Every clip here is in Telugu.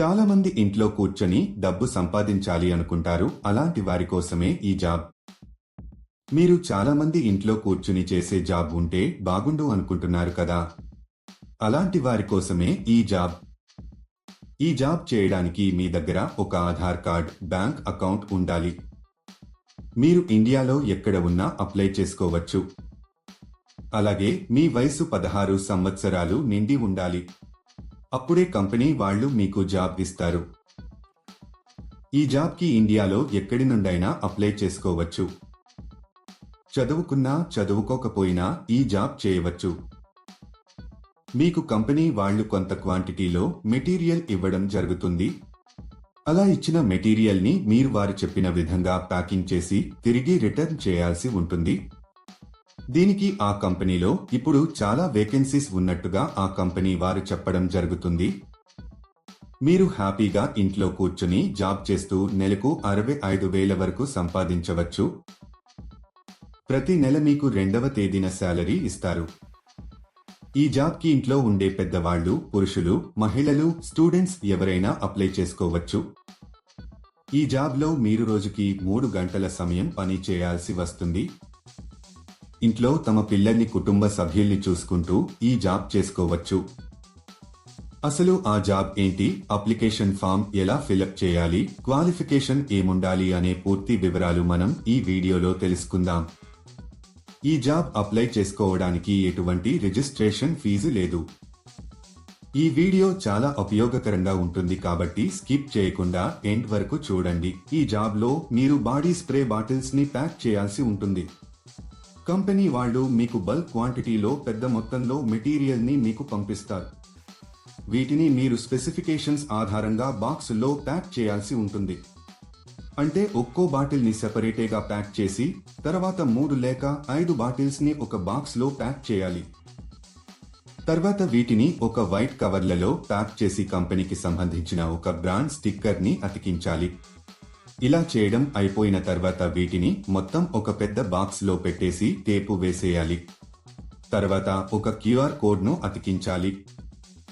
చాలా మంది ఇంట్లో కూర్చొని డబ్బు సంపాదించాలి అనుకుంటారు. అలాంటి వారి కోసమే ఈ జాబ్. మీరు చాలా మంది ఇంట్లో కూర్చుని చేసే జాబ్ ఉంటే బాగుండు అనుకుంటున్నారు కదా? అలాంటి వారి కోసమే ఈ జాబ్. ఈ జాబ్ చేయడానికి మీ దగ్గర ఒక ఆధార్ కార్డ్ బ్యాంక్ అకౌంట్ ఉండాలి. మీరు ఇండియాలో ఎక్కడ ఉన్నా అప్లై చేసుకోవచ్చు. అలాగే మీ వయసు పదహారు సంవత్సరాలు నిండి ఉండాలి. అప్పుడే కంపెనీ వాళ్ళు మీకు జాబ్ ఇస్తారు. ఈ జాబ్కి ఇండియాలో ఎక్కడి నుండైనా అప్లై చేసుకోవచ్చు. చదువుకున్నా చదువుకోకపోయినా ఈ జాబ్ చేయవచ్చు. మీకు కంపెనీ వాళ్ళు కొంత క్వాంటిటీలో మెటీరియల్ ఇవ్వడం జరుగుతుంది. అలా ఇచ్చిన మెటీరియల్ని మీరు వారు చెప్పిన విధంగా ప్యాకింగ్ చేసి తిరిగి రిటర్న్ చేయాల్సి ఉంటుంది. దీనికి ఆ కంపెనీలో ఇప్పుడు చాలా వేకెన్సీస్ ఉన్నట్టుగా ఆ కంపెనీ వారు చెప్పడం జరుగుతుంది. మీరు హ్యాపీగా ఇంట్లో కూర్చుని జాబ్ చేస్తూ నెలకు అరవై ఐదు వేల వరకు సంపాదించవచ్చు. ప్రతి నెల మీకు రెండవ తేదీన శాలరీ ఇస్తారు. ఈ జాబ్కి ఇంట్లో ఉండే పెద్దవాళ్ళు పురుషులు మహిళలు స్టూడెంట్స్ ఎవరైనా అప్లై చేసుకోవచ్చు. ఈ జాబ్లో మీరు రోజుకి మూడు గంటల సమయం పని చేయాల్సి వస్తుంది. ఇంట్లో తమ పిల్లల్ని కుటుంబ సభ్యుల్ని చూసుకుంటూ ఈ జాబ్ చేసుకోవచ్చు. అసలు ఆ జాబ్ ఏంటి? అప్లికేషన్ ఫామ్ ఎలా ఫిలప్ చేయాలి? క్వాలిఫికేషన్ ఏముండాలి అనే పూర్తి వివరాలు మనం ఈ వీడియోలో తెలుసుకుందాం. ఈ జాబ్ అప్లై చేసుకోవడానికి ఎటువంటి రిజిస్ట్రేషన్ ఫీజు లేదు. ఈ వీడియో చాలా ఉపయోగకరంగా ఉంటుంది కాబట్టి స్కిప్ చేయకుండా ఎండ్ వరకు చూడండి. ఈ జాబ్లో మీరు బాడీ స్ప్రే బాటిల్స్ని ప్యాక్ చేయాల్సి ఉంటుంది. కంపెనీ వాళ్ళు మీకు బల్క్ క్వాంటిటీలో పెద్ద మొత్తంలో మెటీరియల్ని మీకు పంపిస్తారు. వీటిని మీరు స్పెసిఫికేషన్స్ ఆధారంగా బాక్సుల్లో ప్యాక్ చేయాల్సి ఉంటుంది. అంటే ఒక్కో బాటిల్ని సెపరేటేగా ప్యాక్ చేసి తర్వాత మూడు లేక ఐదు బాటిల్స్ని ఒక బాక్స్లో ప్యాక్ చేయాలి. తర్వాత వీటిని ఒక వైట్ కవర్లలో ప్యాక్ చేసి కంపెనీకి సంబంధించిన ఒక బ్రాండ్ స్టిక్కర్ని అతికించాలి. ఇలా చేయడం అయిపోయిన తర్వాత వీటిని మొత్తం ఒక పెద్ద బాక్స్లో పెట్టేసి టేపు వేసేయాలి. తర్వాత ఒక క్యూఆర్ కోడ్ను అతికించాలి.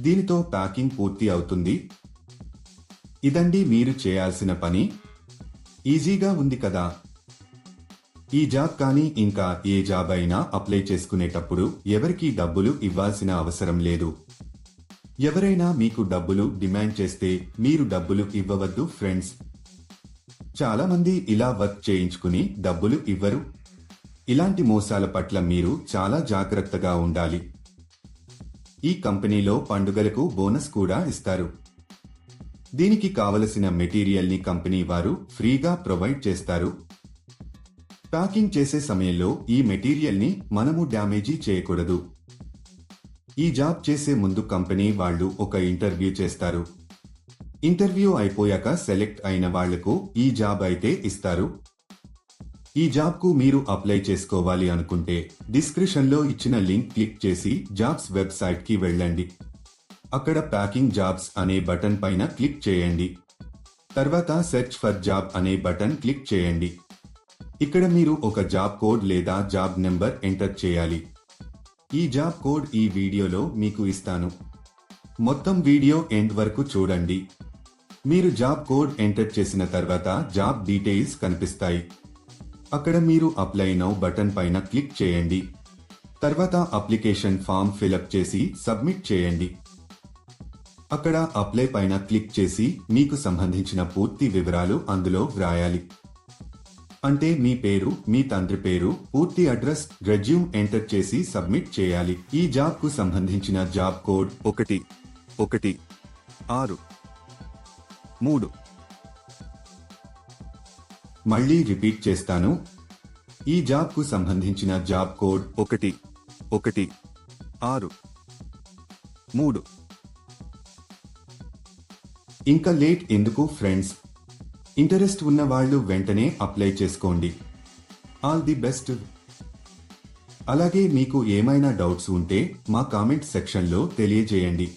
దీనితో ప్యాకింగ్ పూర్తి అవుతుంది. ఇదండి మీరు చేయాల్సిన పని. ఈజీగా ఉంది కదా. ఈ జాబ్ కానీ ఇంకా ఏ జాబ్ అయినా అప్లై చేసుకునేటప్పుడు ఎవరికీ డబ్బులు ఇవ్వాల్సిన అవసరం లేదు. ఎవరైనా మీకు డబ్బులు డిమాండ్ చేస్తే మీరు డబ్బులు ఇవ్వవద్దు ఫ్రెండ్స్. చాలా మంది ఇలా వర్క్ చేయించుకుని డబ్బులు ఇవ్వరు. ఇలాంటి మోసాల పట్ల మీరు చాలా జాగ్రత్తగా ఉండాలి. ఈ కంపెనీలో పండుగలకు బోనస్ కూడా ఇస్తారు. దీనికి కావలసిన మెటీరియల్ని కంపెనీ వారు ఫ్రీగా ప్రొవైడ్ చేస్తారు. ప్యాకింగ్ చేసే సమయంలో ఈ మెటీరియల్ని మనము డ్యామేజీ చేయకూడదు. ఈ జాబ్ చేసే ముందు కంపెనీ వాళ్ళు ఒక ఇంటర్వ్యూ చేస్తారు. ఇంటర్వ్యూ అయిపోయాక సెలెక్ట్ అయిన వాళ్ళకు ఈ జాబ్ అయితే ఇస్తారు. ఈ జాబ్కు మీరు అప్లై చేసుకోవాలి అనుకుంటే డిస్క్రిప్షన్లో ఇచ్చిన లింక్ క్లిక్ చేసి జాబ్స్ వెబ్సైట్కి వెళ్ళండి. అక్కడ ప్యాకింగ్ జాబ్స్ అనే బటన్ పైన క్లిక్ చేయండి. తర్వాత సెర్చ్ ఫర్ జాబ్ అనే బటన్ క్లిక్ చేయండి. ఇక్కడ మీరు ఒక జాబ్ కోడ్ లేదా జాబ్ నెంబర్ ఎంటర్ చేయాలి. ఈ జాబ్ కోడ్ ఈ వీడియోలో మీకు ఇస్తాను. మొత్తం వీడియో ఎండ్ వరకు చూడండి. మీరు జాబ్ కోడ్ ఎంటర్ చేసిన తర్వాత జాబ్ డీటెయిల్స్ కనిపిస్తాయి. అక్కడ మీరు అప్లై నౌ బటన్ పైన క్లిక్ చేయండి. తర్వాత అప్లికేషన్ ఫామ్ ఫిలప్ చేసి సబ్మిట్ చేయండి. అక్కడ అప్లై పైన క్లిక్ చేసి మీకు సంబంధించిన పూర్తి వివరాలు అందులో వ్రాయాలి. అంటే మీ పేరు మీ తండ్రి పేరు పూర్తి అడ్రస్ రెజ్యూమ్ ఎంటర్ చేసి సబ్మిట్ చేయాలి. ఈ జాబ్కు సంబంధించిన జాబ్ కోడ్ ఒకటి ఒకటి ఆరు మూడు. మళ్ళీ రిపీట్ చేస్తాను. ఈ జాబ్కు సంబంధించిన జాబ్ కోడ్ ఒకటి ఒకటి ఆరు మూడు. ఇంకా లేట్ ఎందుకు ఫ్రెండ్స్? ఇంటరెస్ట్ ఉన్న వాళ్ళు వెంటనే అప్లై చేసుకోండి. All the best. అలాగే మీకు ఏమైనా డౌట్స్ ఉంటే మా కామెంట్ సెక్షన్లో తెలియజేయండి.